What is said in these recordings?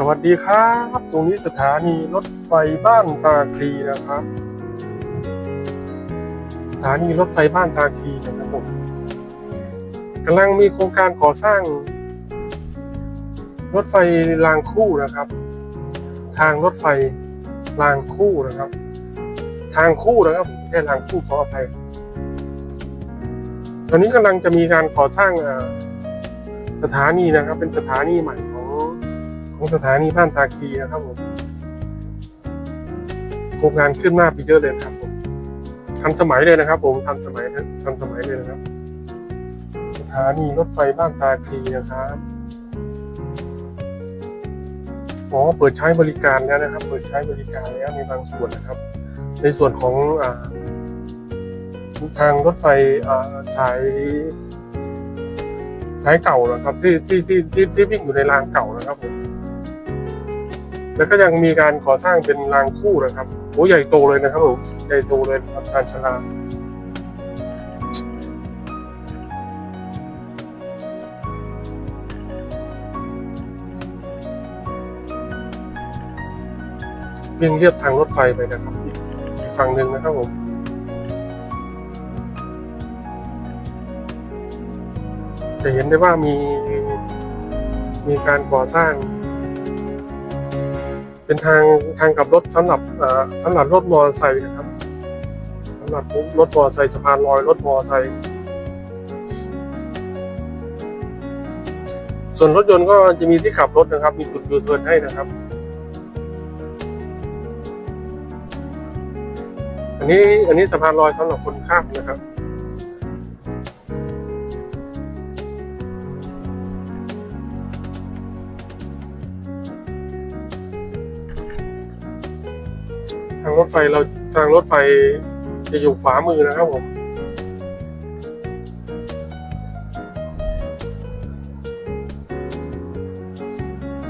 สวัสดีครับ ตรงนี้สถานีรถไฟบ้านตาคลีนะครับ สถานีรถไฟบ้านตาคลีนะครับผมกำลังมีโครงการก่อสร้าง รถไฟรางคู่นะครับ ทางรถไฟรางคู่นะครับ ทางคู่นะครับไม่ใช่รางคู่ขออภัยตอนนี้กำลังจะมีการก่อสร้างสถานีนะครับ เป็นสถานีใหม่ ของสถานีบ้านตาคีนะครับผมโครงงานขึ้นหน้าไปเยอะเลยครับผมทันสมัยเลยนะครับ ผมทันสมัยทันสมัยเลยนะครับ สถานีรถไฟบ้านตาคีนะครับอ๋อเปิดใช้บริการแล้วนะครับ เปิดใช้บริการแล้วในบางส่วนนะครับ ในส่วนของอทางรถไฟสายสายเก่านะครับ ที่ที่ที่ที่ที่วิ่งอยู่ในรางเก่านะครับผม แล้วก็ยังมีการก่อสร้างเป็นรางคู่นะครับโอ้ใหญ่โตเลยนะครับผมใหญ่โตเลยนะครับการชลาวิ่งเรียบทางรถไฟไปนะครับอีกฝั่งหนึ่งนะครับผมจะเห็นได้ว่ามีมีการก่อสร้าง เป็นทางทางกับรถสำหรับอ่าสำหรับรถมอเตอร์ไซค์นะครับสำหรับรถมอเตอร์ไซค์สะพานลอยรถมอเตอร์ไซค์ส่วนรถยนต์ก็จะมีที่ขับรถนะครับ มีจุดยูเทิร์นให้นะครับ อันนี้อันนี้สะพานลอยสำหรับคนข้ามนะครับางรถไฟเราทางรถไฟจะอยู่ขวามือนะครับผม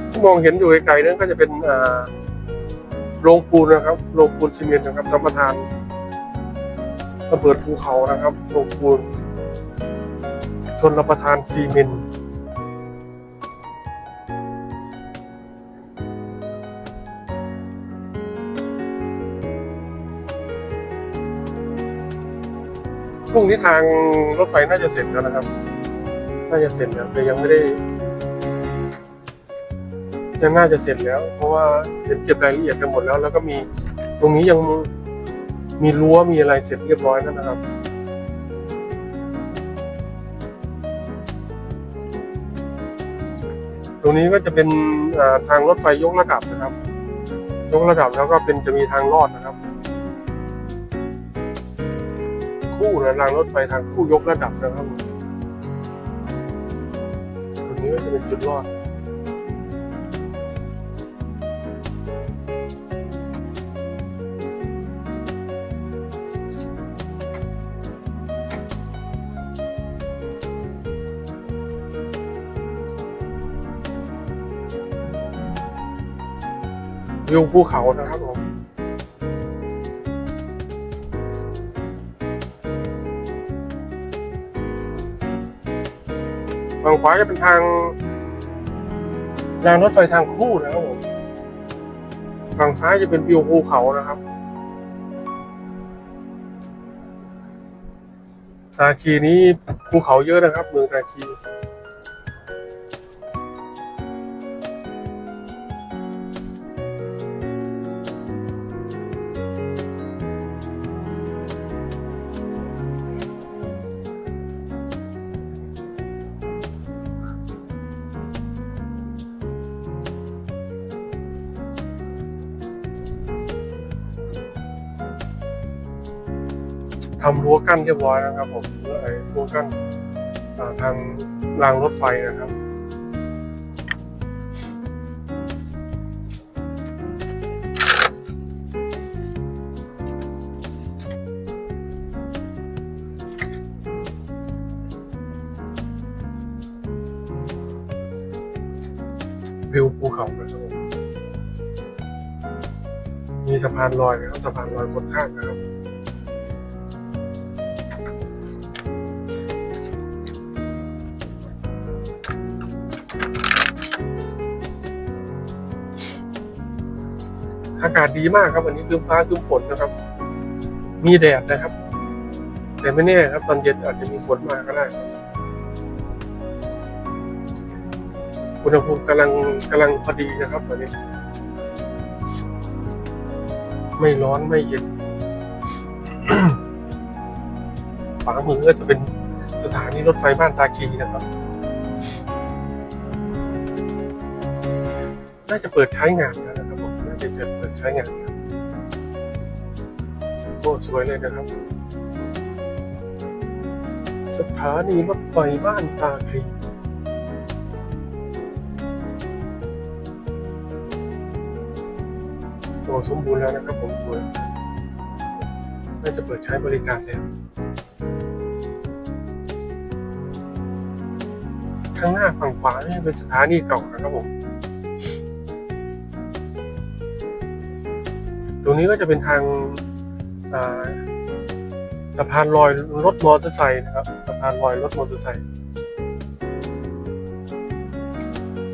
ที่มองเห็นอยู่ไกลๆนั้นก็จะเป็นอ่าโรงปูนนะครับโรงปูนซีเมนต์นะครับสัมปทานระเบิดภูเขานะครับโรงปูนชนรับประทานซีเมนต์ รุ่งนี้ทางรถไฟน่าจะเสร็จแล้วนะครับ น่าจะเสร็จแล้วแต่ยังไม่ได้ยังน่าจะเสร็จแล้ว เพราะว่าเห็นเก็บรายละเอียดกันหมดแล้ว แล้วก็มีตรงนี้ยังมีรั้วมีอะไรเสร็จเรียบร้อยแล้วนะครับตรงนี้ก็จะเป็นทางรถไฟยกระดับนะครับ ยกระดับแล้วก็เป็นจะมีทางลอดนะครับ คู่นะรางรถไฟทางคู่ยกระดับนะครับตรงนี้ก็จะเป็นจุดรอดวิวภูเขานะครับผม ฝั่งขวาจะเป็นทางรางรถไฟทางคู่นะครับผมฝั่งซ้ายจะเป็นวิวภูเขานะครับตาคีนี้ภูเขาเยอะนะครับ เมืองตาคี ทำรั้วกั้นเรียบร้อยแล้วครับผมเพื่อไอ้รั้วกั้นทางรางรถไฟนะครับวิวภูเขานะครับผมมีสะพานลอยนะครับสะพานลอยคนข้างนะครับ อากาศดีมากครับวันนี้ครึ้มฟ้าครึ้มฝนนะครับ มีแดดนะครับ แต่ไม่แน่ครับ ตอนเย็นอาจจะมีฝนมาก็ได้อุณหภูมิกำลังกำลังพอดีนะครับวันนี้ ไม่ร้อนไม่เย็นขวามือก็จะเป็นสถานีรถไฟบ้านตาคีนะครับ น่าจะเปิดใช้งานนะ ครับผมน่จะเปิดใช้งานแล้วโอ้สวยเลยนะครับ สถานีรถไฟบ้านตาคีโอ้สมบูรณ์แล้วนะครับผมสวยน่าจะเปิดใช้บริการแล้วข้างหน้าฝั่งขวานี่เป็นสถานีเก่านะครับผม รงนี้ก็จะเป็นทางาสะพานลอยรถมอเตอร์ไซค์นะครับสะพานลอยรถมอเตอร์ไซค์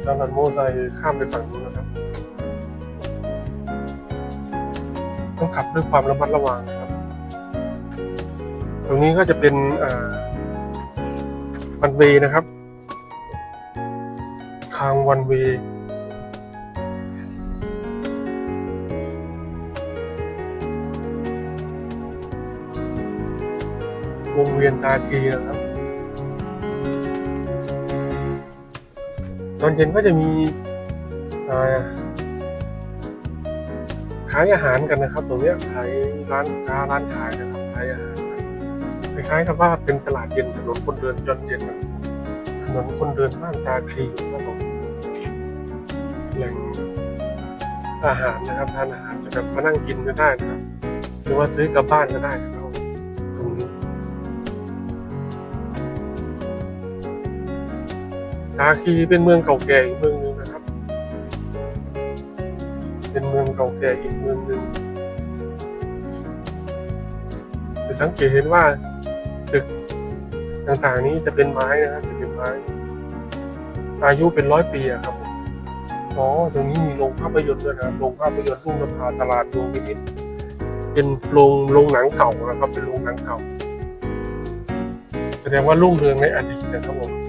สำหรับมอเตอร์ไซค์ข้ามไปฝั่งนู้นนะครับ ต้องขับด้วยความระมัดระวังนะครับ ตรงนี้ก็จะเป็นวันเวนะครับ ทางวันเว วงเวียนตาคีนะครับ ตอนเย็นก็จะมีาขายอาหารกันนะครับ ตรงเนี้ยขายร้านค้าร้านขายนะครับขายอาหารคล้ายๆกับว่าเป็นตลาดเย็นถนนคนเดินจนเย็นนะถนนคนเดินบ้านตาคลีนะครับผมแหล่งอาหารนะครับทานอาหารจะแบบมานั่งกินก็ได้นะครับ หรือว่าซื้อกลับบ้านก็ได้ ตาคีเป็นเมืองเก่าแก่อีกเมืองหนึ่งนะครับ เป็นเมืองเก่าแก่อีกเมืองหนึ่งจะสังเกตเห็นว่าตึกต่างๆนี้จะเป็นไม้นะครับจะเป็นไม้ อายุเป็นร้อยปีอะครับผมอ๋อตรงนี้มีโรงภาพยนตร์ด้วยนะครับโรงภาพยนตร์รุ่งนภาตลาดดวงวินิตเป็นโรงโรงหนังเก่านะครับ เป็นโรงหนังเก่า แสดงว่ารุ่งเรืองในอดีตนะครับผม